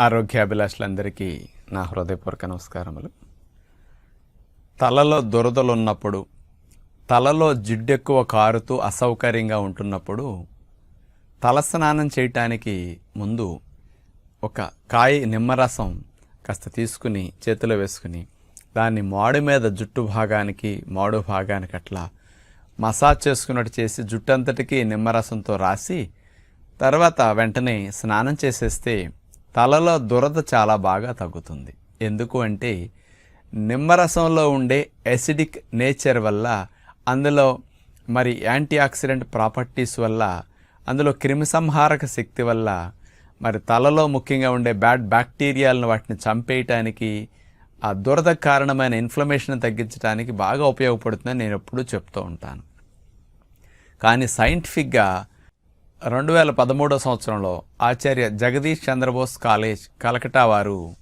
ఆరోగ్యాభిలాషులందరికీ నా హృదయపూర్వక నమస్కారములు. తలలో దురదలు ఉన్నప్పుడు తలలో జిడ్డెక్కువ కారుతూ అసౌకర్యంగా ఉంటున్నప్పుడు తలస్నానం చేయటానికి ముందు ఒక కాయ నిమ్మరసం కాస్త తీసుకుని చేతిలో వేసుకుని దాన్ని మాడు మీద జుట్టు భాగానికి మాడు భాగానికి అట్లా మసాజ్ చేసుకున్నట్టు చేసి జుట్టు అంతటికి నిమ్మరసంతో రాసి తర్వాత వెంటనే స్నానం చేసేస్తే తలలో దురద చాలా బాగా తగ్గుతుంది. ఎందుకు అంటే నిమ్మరసంలో ఉండే ఎసిడిక్ నేచర్ వల్ల అందులో మరి యాంటీ ఆక్సిడెంట్ ప్రాపర్టీస్ వల్ల అందులో క్రిమిసంహారక శక్తి వల్ల మరి తలలో ముఖ్యంగా ఉండే బ్యాడ్ బ్యాక్టీరియాలను వాటిని చంపేయటానికి ఆ దురద కారణమైన ఇన్ఫ్లమేషన్ తగ్గించడానికి బాగా ఉపయోగపడుతుందని నేను ఎప్పుడూ చెప్తూ ఉంటాను. కానీ సైంటిఫిక్గా రెండు వేల పదమూడో సంవత్సరంలో ఆచార్య జగదీష్ చంద్రబోస్ కాలేజ్ కలకటా వారు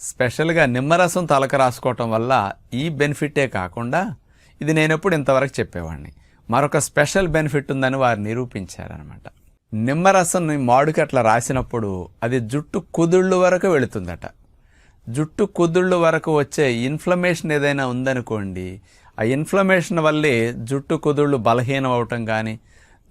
స్పెషల్గా నిమ్మరసం తలకు రాసుకోవటం వల్ల ఈ బెనిఫిటే కాకుండా ఇది నేను ఎప్పుడు ఇంతవరకు చెప్పేవాడిని. మరొక స్పెషల్ బెనిఫిట్ ఉందని వారు నిరూపించారనమాట నిమ్మరసం మాడుకి అట్లా రాసినప్పుడు అది జుట్టు కుదుళ్ళు వరకు వెళుతుందట. జుట్టు కుదుళ్ళు వరకు వచ్చే ఇన్ఫ్లమేషన్ ఏదైనా ఉందనుకోండి ఆ ఇన్ఫ్లమేషన్ వల్లే జుట్టు కుదుళ్ళు బలహీనం అవటం కానీ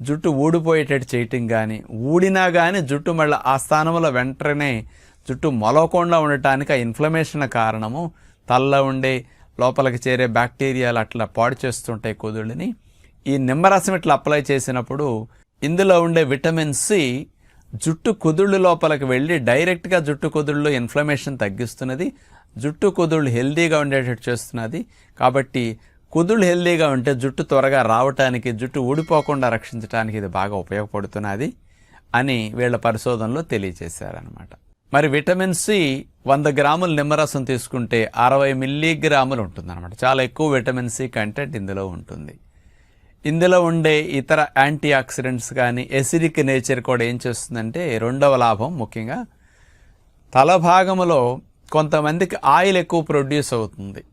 జుట్టు ఊడిపోయేటట్టు చేయటం కానీ ఊడినా కానీ జుట్టు మళ్ళీ ఆ స్థానంలో వెంటనే జుట్టు మొలవకుండా ఉండటానికి ఆ ఇన్ఫ్లమేషన్ కారణము తల్ల ఉండే లోపలికి చేరే బ్యాక్టీరియాలు అట్లా పాడు చేస్తుంటాయి కుదుళ్ళని. ఈ నిమ్మరసం ఇట్లా అప్లై చేసినప్పుడు ఇందులో ఉండే విటమిన్ సి జుట్టు కుదుళ్ళు లోపలికి వెళ్ళి డైరెక్ట్గా జుట్టు కుదుళ్ళు ఇన్ఫ్లమేషన్ తగ్గిస్తున్నది. జుట్టు కుదుళ్ళు హెల్దీగా ఉండేటట్టు చేస్తున్నది. కాబట్టి కుదుళ్ళు హెల్దీగా ఉంటే జుట్టు త్వరగా రావటానికి జుట్టు ఊడిపోకుండా రక్షించడానికి ఇది బాగా ఉపయోగపడుతున్నది అని వీళ్ళ పరిశోధనలో తెలియజేశారనమాట మరి విటమిన్ సి వంద గ్రాముల నిమ్మరసం తీసుకుంటే అరవై మిల్లీగ్రాములు ఉంటుందన్నమాట. చాలా ఎక్కువ విటమిన్ సి కంటెంట్ ఇందులో ఉంటుంది. ఇందులో ఉండే ఇతర యాంటీ ఆక్సిడెంట్స్ కానీ ఎసిడిక్ నేచర్ కూడా ఏం చేస్తుందంటే రెండవ లాభం ముఖ్యంగా తల భాగంలో కొంతమందికి ఆయిల్ ఎక్కువ ప్రొడ్యూస్ అవుతుంది.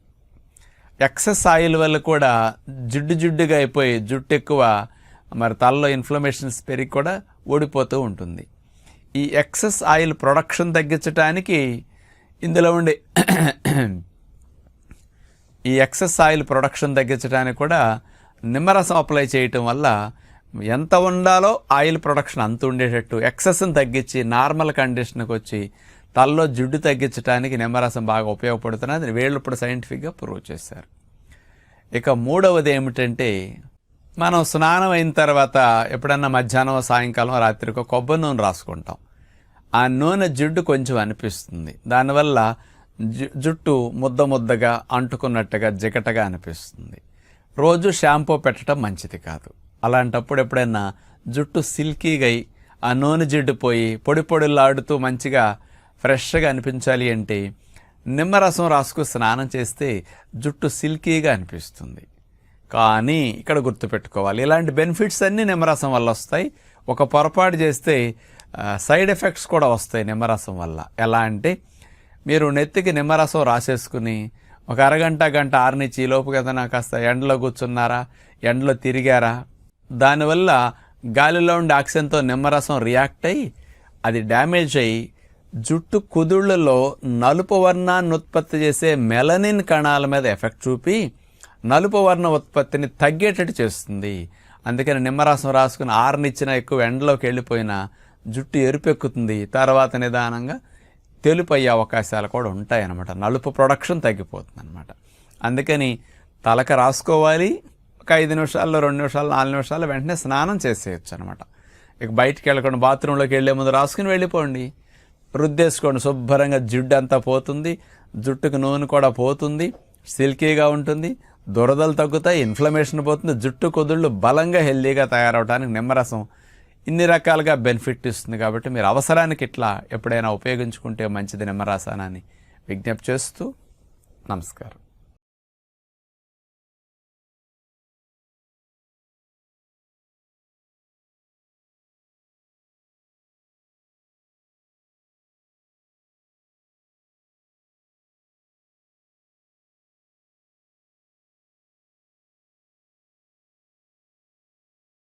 ఎక్సెస్ ఆయిల్ వల్ల కూడా జిడ్డు జిడ్డుగా అయిపోయి జుట్టు ఎక్కువ మరి తలలో ఇన్ఫ్లమేషన్స్ పెరిగి కూడా ఓడిపోతూ ఉంటుంది. ఈ ఎక్సెస్ ఆయిల్ ప్రొడక్షన్ తగ్గించడానికి ఇందులో ఉండే ఈ ఎక్సెస్ ఆయిల్ ప్రొడక్షన్ తగ్గించడానికి కూడా నిమ్మరసం అప్లై చేయటం వల్ల ఎంత ఉండాలో ఆయిల్ ప్రొడక్షన్ అంత ఉండేటట్టు. ఎక్సెస్ని తగ్గించి నార్మల్ కండిషన్కి వచ్చి తలలో జిడ్డు తగ్గించడానికి నిమ్మరసం బాగా ఉపయోగపడుతున్నది. వీళ్ళు ఇప్పుడు సైంటిఫిక్గా ప్రూవ్ చేశారు. ఇక మూడవది ఏమిటంటే మనం స్నానం అయిన తర్వాత ఎప్పుడన్నా మధ్యాహ్నం సాయంకాలం రాత్రికో కొబ్బరి నూనె రాసుకుంటాం. ఆ నూనె జిడ్డు కొంచెం అనిపిస్తుంది. దానివల్ల జు- జుట్టు ముద్ద ముద్దగా అంటుకున్నట్టుగా జిగటగా అనిపిస్తుంది. రోజు షాంపూ పెట్టడం మంచిది కాదు. అలాంటప్పుడు ఎప్పుడైనా జుట్టు సిల్కీగా అయి ఆ నూనె జిడ్డు పోయి పొడి పొడిలాడుతూ మంచిగా ఫ్రెష్గా అనిపించాలి అంటే నిమ్మరసం రాసుకు స్నానం చేస్తే జుట్టు సిల్కీగా అనిపిస్తుంది. కానీ ఇక్కడ గుర్తుపెట్టుకోవాలి ఇలాంటి బెనిఫిట్స్ అన్నీ నిమ్మరసం వల్ల వస్తాయి. ఒక పొరపాటు చేస్తే సైడ్ ఎఫెక్ట్స్ కూడా వస్తాయి నిమ్మరసం వల్ల. ఎలా అంటే మీరు నెత్తికి నిమ్మరసం రాసేసుకుని ఒక అరగంట గంట ఆరునిచ్చి లోపు కదా కాస్త ఎండలో కూర్చున్నారా ఎండలో తిరిగారా? దానివల్ల గాలిలో ఉండే ఆక్సిజన్తో నిమ్మరసం రియాక్ట్ అయ్యి అది డ్యామేజ్ అయ్యి జుట్టు కుదుళ్ళలో నలుపు వర్ణాన్ని ఉత్పత్తి చేసే మెలనిన్ కణాల మీద ఎఫెక్ట్ చూపి నలుపు వర్ణ ఉత్పత్తిని తగ్గేటట్టు చేస్తుంది. అందుకని నిమ్మరసం రాసుకుని ఆరనిచ్చిన ఎక్కువ ఎండలోకి వెళ్ళిపోయినా జుట్టు ఎరుపెక్కుతుంది తర్వాత నిదానంగా తెలుపు అయ్యే అవకాశాలు కూడా ఉంటాయి అన్నమాట నలుపు ప్రొడక్షన్ తగ్గిపోతుంది అనమాట అందుకని తలక రాసుకోవాలి. ఒక ఐదు నిమిషాల్లో రెండు నిమిషాలు నాలుగు నిమిషాలు వెంటనే స్నానం చేసేయచ్చు అనమాట ఇక బయటికి వెళ్ళకుండా బాత్రూంలోకి వెళ్ళే ముందు రాసుకుని వెళ్ళిపోండి. రుద్దేసుకోండి. శుభ్రంగా జిడ్డు అంతా పోతుంది. జుట్టుకు నూనె కూడా పోతుంది. సిల్కీగా ఉంటుంది. దురదలు తగ్గుతాయి. ఇన్ఫ్లమేషన్ పోతుంది. జుట్టు కుదుళ్ళు బలంగా హెల్దీగా తయారవడానికి నిమ్మరసం ఇన్ని రకాలుగా బెనిఫిట్ ఇస్తుంది కాబట్టి మీరు అవసరానికి ఇట్లా ఎప్పుడైనా ఉపయోగించుకుంటే మంచిది నిమ్మరసానాన్ని విజ్ఞప్తి చేస్తూ నమస్కారం.